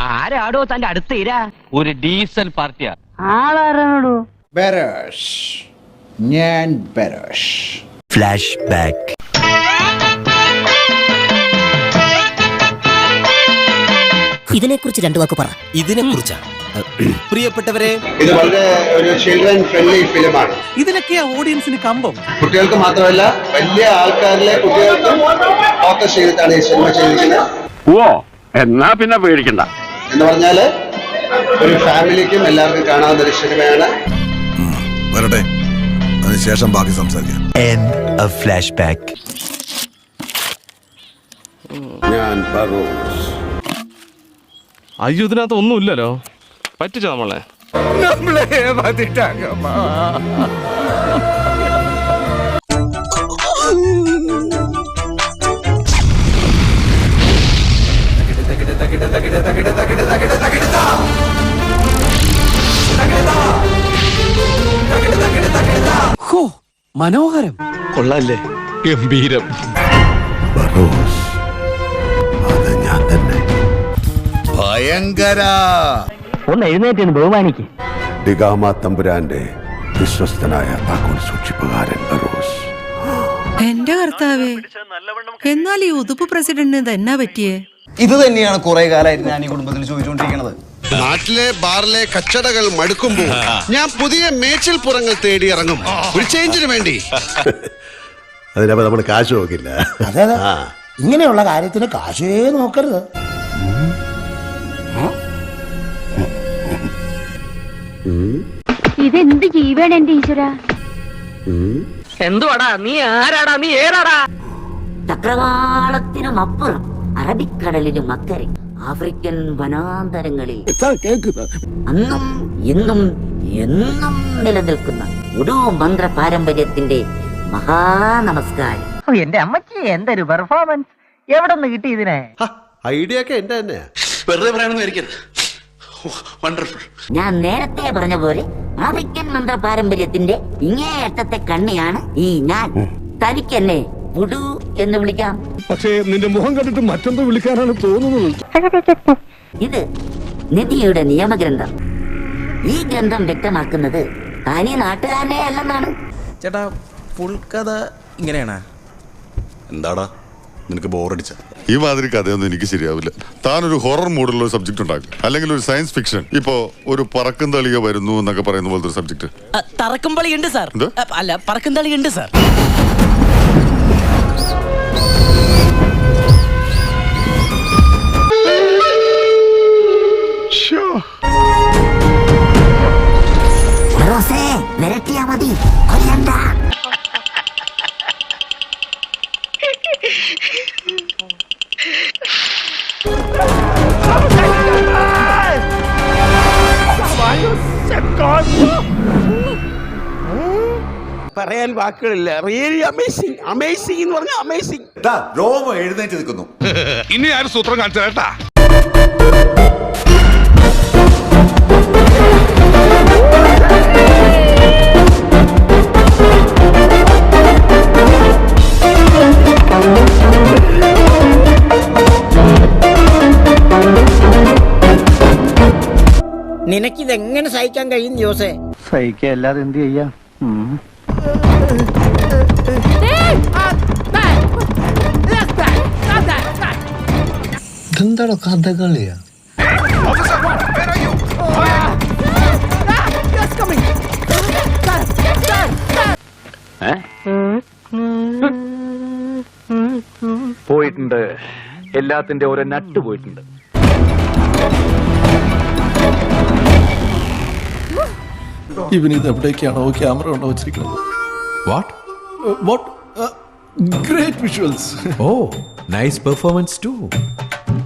ആരാടോ തന്റെ അടുത്ത് ഇരാ? ഒരു ഡീസൽ പാർട്ടിയാ. ആളാരാണോ ബരോഷ് ഞാൻ ബരോഷ് ഫ്ലാഷ് ബാക്ക് ഇതിനെക്കുറിച്ച് രണ്ടു വാക്ക് പറ. ഇതിനെ കുറിച്ചാ പ്രിയപ്പെട്ടവരെ. ഇത് വളരെ ഒരു ചിൽഡ്രൻ ഫ്രണ്ട്ലി ഫിലിമാണ് ഇതിനൊക്കെയാ ഓഡിയൻസിന് കമ്പം. കുട്ടികൾക്ക് മാത്രമല്ല വലിയ ആൾക്കാരിലെ കുട്ടികൾക്ക് ഫോക്കസ് ചെയ്തിട്ടാണ് ഈ സിനിമ ചെയ്തിരിക്കുന്നത്. ഓ എന്നാ പിന്നെ പേടിക്കണ്ട. എന്ന് പറഞ്ഞാൽ ഒരു ഫാമിലിക്കും എല്ലാവർക്കും കാണാവുന്ന ഒരു സിനിമയാണ്. വരട്ടെ. അതിനുശേഷം ബാക്കി സംസാരിക്കാം. ഫ്ലാഷ് ബാക്ക് ഞാൻ അയ്യോ ഇതിനകത്ത് ഒന്നുമില്ലല്ലോ. പറ്റിച്ചോ നമ്മളെ? മനോഹരം. കൊള്ളാല്ലേ? ഗംഭീരം. ബറോസ് അത് ഞാൻ തന്നെ. ഭയങ്കര. ഒന്ന് എഴുന്നേറ്റ് ബഹുമാനിക്ക്. ഡിഗാമ തമ്പുരാന്റെ വിശ്വസ്തനായ താക്കോൽ സൂക്ഷിപ്പുകാരൻ ബറോസ് എന്റെ കർത്താവേ എന്നാൽ ഈ ഉതുപ്പ് പ്രസിഡന്റിന് തന്നെ പറ്റിയേ? ഇത് തന്നെയാണ് കുറെ കാലമായിട്ട് ഞാൻ ഈ കുടുംബത്തിൽ ചോദിച്ചുകൊണ്ടിരിക്കുന്നത്. നാട്ടിലെ ബാറിലെ കച്ചടകൾ മടുക്കുമ്പോൾ ഞാൻ പുതിയ മേച്ചിൽ പുറങ്ങൾ തേടി ഇറങ്ങും. ഒരു ചേഞ്ചിന് വേണ്ടി. അതിനപ്പോ നമ്മൾ കാശ് നോക്കില്ല. അതെ അതെ. ഇങ്ങനെയുള്ള കാര്യത്തിന് കാശേ നോക്കരുത്. ഇതെന്ത് ജീവാണ് എന്റെ ഈശ്വര? എന്തുവാടാ? നീ ആരാടാ? നീ ഏറാടാ ചക്രവാളത്തിനും അപ്പുറം. അറബിക്കടലിനും അക്കരെ ആഫ്രിക്കൻ വനാന്തരങ്ങളിൽ. അന്നും ഇന്നും എന്നും നിലനിൽക്കുന്ന ഉടു മന്ത്ര പാരമ്പര്യത്തിന്റെ മഹാനമസ്കാരം എന്റെ അമ്മച്ചി എന്തൊരു പെർഫോമൻസ് എവിടെ നിന്ന് കിട്ടി ഇതിനെ? ഐഡിയ ഒക്കെ എന്റെ വണ്ടർഫുൾ ഞാൻ നേരത്തെ പറഞ്ഞ പോലെ ആഫ്രിക്കൻ മന്ത്ര പാരമ്പര്യത്തിന്റെ ഇങ്ങേയറ്റത്തെ കണ്ണിയാണ് ഈ ഞാൻ. തനിക്കെന്നെ ഉടു എന്ന് വിളിക്കാം. പക്ഷേ നിന്റെ മുഖം കണ്ടിട്ട് മറ്റെന്തോ വിളിക്കാനാണ് തോന്നുന്നത്. ഇത് നിധിയുടെ നിയമഗ്രന്ഥം. ഈ ഗ്രന്ഥം വ്യക്തമാക്കുന്നത് തനി നാട്ടുകാരനെ അല്ലെന്നാണ്. ചേട്ടാ ഫുൾ കഥ ഇങ്ങനെയാണാ. എന്താടാ? നിനക്ക് ബോറടിച്ച. ഈ മാതിരി കഥയൊന്നും എനിക്ക് ശരിയാവില്ല. താനൊരു ഹൊറർ മൂഡുള്ള ഒരു സബ്ജക്ട് ഉണ്ടാക്കും അല്ലെങ്കിൽ ഒരു സയൻസ് ഫിക്ഷൻ. ഇപ്പോ ഒരു പറക്കും തളിക വരുന്നു എന്നൊക്കെ പറയുന്ന പോലത്തെ ഒരു സബ്ജക്ട് തറക്കുംപളി ഉണ്ട് സാർ? അല്ല പറക്കും ഉണ്ട് സാർ. പറയാൻ വാക്കുകളില്ല. റിയലി അമേസിംഗ് അമേസിംഗ് എന്ന് പറഞ്ഞാൽ അമേസിംഗ് രോമം എഴുന്നേറ്റ് നിൽക്കുന്നു. ഇനി ആരും സൂത്രം കാണിച്ചു കേട്ടാ? നിനക്കിതെങ്ങനെ സഹിക്കാൻ കഴിയും ജോസേ? സഹിക്കല്ലാതെ എന്ത് ചെയ്യാം? എന്താണോ കഥകളിയാ? പോയിട്ടുണ്ട്. എല്ലാത്തിന്റെ ഓരോ നട്ട് പോയിട്ടുണ്ട്. ഇവന് ഇത് എവിടേക്കാണോ ക്യാമറ ഉണ്ടോ വെച്ചിരിക്കുന്നത്. What what great visuals oh nice performance too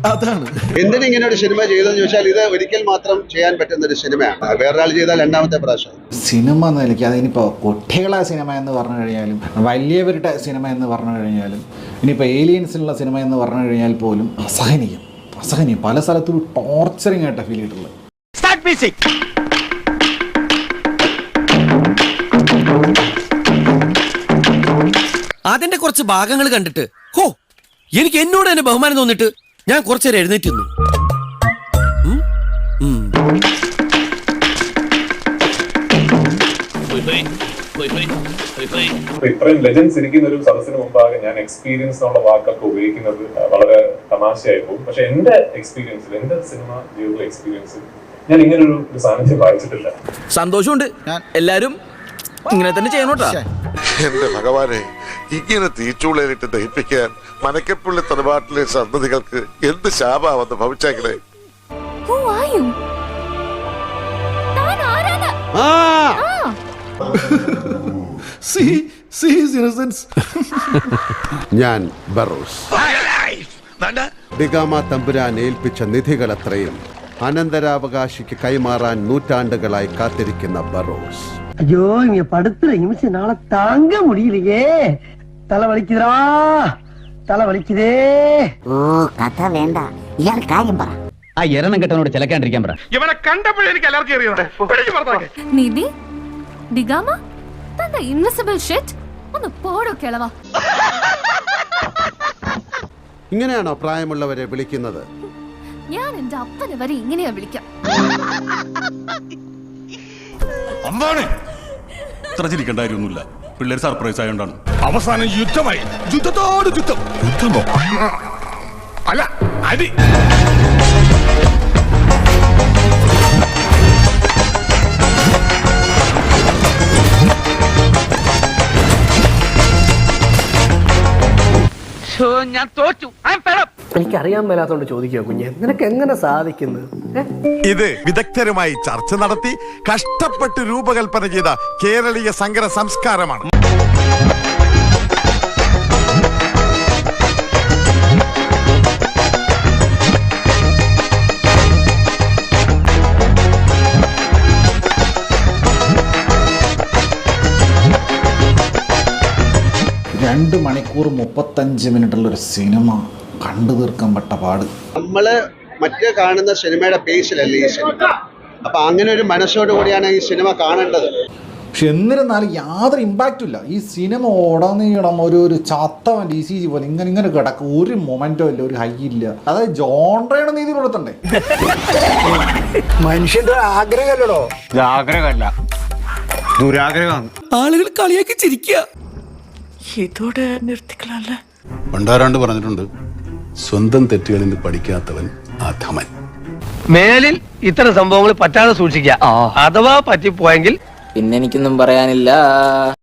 അതാണ്. എന്തിനാ ഇങ്ങനെ ഒരു സിനിമ ചെയ്തെന്ന് ചോദിച്ചാൽ ഇത് ഒരിക്കൽ മാത്രം ചെയ്യാൻ പറ്റുന്ന ഒരു സിനിമയാണ്. വേറൊരാൾ ചെയ്താൽ രണ്ടാമത്തെ പ്രാവശ്യം. സിനിമ എന്ന നിലയ്ക്ക് അതിനിപ്പോൾ കുട്ടികളെ സിനിമ എന്ന് പറഞ്ഞു കഴിഞ്ഞാലും വലിയവരുടെ സിനിമ എന്ന് പറഞ്ഞു കഴിഞ്ഞാലും ഇനിയിപ്പോൾ ഏലിയൻസിനുള്ള സിനിമ എന്ന് പറഞ്ഞു കഴിഞ്ഞാൽ പോലും അസഹനീയം. അസഹനീയം. പല സ്ഥലത്തും ടോർച്ചറിങ് ആയിട്ടാണ് ഫീൽ ചെയ്തിട്ടുള്ളത്. അതിന്റെ കുറച്ച് ഭാഗങ്ങൾ കണ്ടിട്ട്. ഹോ എനിക്ക് എന്നോട് തന്നെ ബഹുമാനം തോന്നിട്ട് ഞാൻ കുറച്ചേരം എഴുന്നേറ്റിരുന്നു ഇത്രയും ലെജൻസ് ഇരിക്കുന്ന ഒരു സദസ്സിന് മുമ്പാകെ ഞാൻ എക്സ്പീരിയൻസ് എന്നുള്ള വാക്കൊക്കെ ഉപയോഗിക്കുന്നത് വളരെ തമാശയായി പോകും. പക്ഷെ എന്റെ എക്സ്പീരിയൻസിൽ എന്റെ സിനിമ ജീവിത എക്സ്പീരിയൻസിൽ ഞാൻ ഇങ്ങനൊരു സാന്നിധ്യം വായിച്ചിട്ടില്ല. സന്തോഷമുണ്ട്. എല്ലാരും ഇങ്ങനെ തന്നെ ചെയ്യണോട്ടാ? എന്റെ ഭഗവാനെ ഇങ്ങനെ തീച്ചുള്ളിലിട്ട് ദഹിപ്പിക്കാൻ മനക്കപ്പുള്ളി തറവാട്ടിലെ സന്തതികൾക്ക് എന്ത് ശാപാവെന്ന് ഭവിച്ചേക്കണേ? ഞാൻ ബറോസ്. ബിഗാമ തമ്പുരാൻ ഏൽപ്പിച്ച നിധികളത്രയും അനന്തരാവകാശിക്ക് കൈമാറാൻ നൂറ്റാണ്ടുകളായി കാത്തിരിക്കുന്ന ബറോസ്. ஐயோ இங்க படுத்துற நிமிஷம் நாள தாங்க முடியலையே தலை வலிக்குதுடா தலை வலிக்குதே ഓ കഥ വേണ്ട ഇയാൾ കാര്യം പറ ആ എരണം കെട്ടനോട് ചിലക്കാണ്ടിരിക്കാൻ പറ ഇവനെ കണ്ടപ്പോഴേ എനിക്ക് അലർജി അറിയാം നിധി ഡിഗാമ തന്റെ ഇൻവിസിബിൾ ഷെറ്റ് ഒന്ന് പോടോ കിളവാ ഇങ്ങനെയാണോ പ്രായമുള്ളവരെ വിളിക്കുന്നത് ഞാൻ എന്റെ അപ്പനെ വരെ ഇങ്ങനെയാ വിളിക്കാം അമ്മാണ് ഇത്ര ചിരിക്കേണ്ട കാര്യമൊന്നുമില്ല. പിള്ളേർ സർപ്രൈസ് ആയതുകൊണ്ടാണ് അവസാനം യുദ്ധമായി. യുദ്ധത്തോട് യുദ്ധം. യുദ്ധമോ? അല്ല അടി. ഞാൻ തോറ്റു. എനിക്ക് അറിയാൻ മേലാത്തോണ്ട് ചോദിക്കുക കുഞ്ഞെ. നിനക്ക് എങ്ങനെ സാധിക്കുന്നു ഇത് വിദഗ്ധരുമായി ചർച്ച നടത്തി കഷ്ടപ്പെട്ട് രൂപകൽപ്പന ചെയ്ത കേരളീയ സങ്കര സംസ്കാരമാണ്. രണ്ട് മണിക്കൂർ മുപ്പത്തഞ്ച് മിനിറ്റുള്ള ഒരു സിനിമ കണ്ടു തീർക്കാൻ പെട്ട പാട്. നമ്മൾ മറ്റേ കാണുന്ന സിനിമയുടെ പേസിലല്ലേ ഈ സിനിമ? അപ്പൊ അങ്ങനെ ഒരു മനസ്സോടു കൂടിയാണ് ഈ സിനിമ കാണേണ്ടത്. പക്ഷെ എന്നിരുന്നാലും യാതൊരു ഇമ്പാക്റ്റും ഇല്ല. ഈ സിനിമ ഉടനീളം ഒരു ഒരു ചത്തവൻ ഡി സി ജി പോലെ ഇങ്ങനെ ഇങ്ങനെ കിടക്കും. ഒരു മൊമെന്റോ ഇല്ല ഒരു ഹൈ ഇല്ല. അതായത് ജോൺട്രയുടെ നീതി കൊടുത്തണ്ടേ മനുഷ്യന്റെ ആഗ്രഹമല്ലടോ. ആഗ്രഹമല്ല. ദുരാഗ്രഹമാണ്. ആളുകൾ കളിയാക്കി ചിരിക്കുക. ഇതോടെ നിർത്തിക്കളല്ലേ പണ്ടാരാണ്ട് പറഞ്ഞിട്ടുണ്ട് സ്വന്തം തെറ്റുകളിൽ നിന്ന് പഠിക്കാത്തവൻ അധമൻ മേലിൽ ഇത്തരം സംഭവങ്ങൾ പറ്റാതെ സൂക്ഷിക്കുക. അഥവാ പറ്റിപ്പോയെങ്കിൽ പിന്നെ എനിക്കൊന്നും പറയാനില്ല.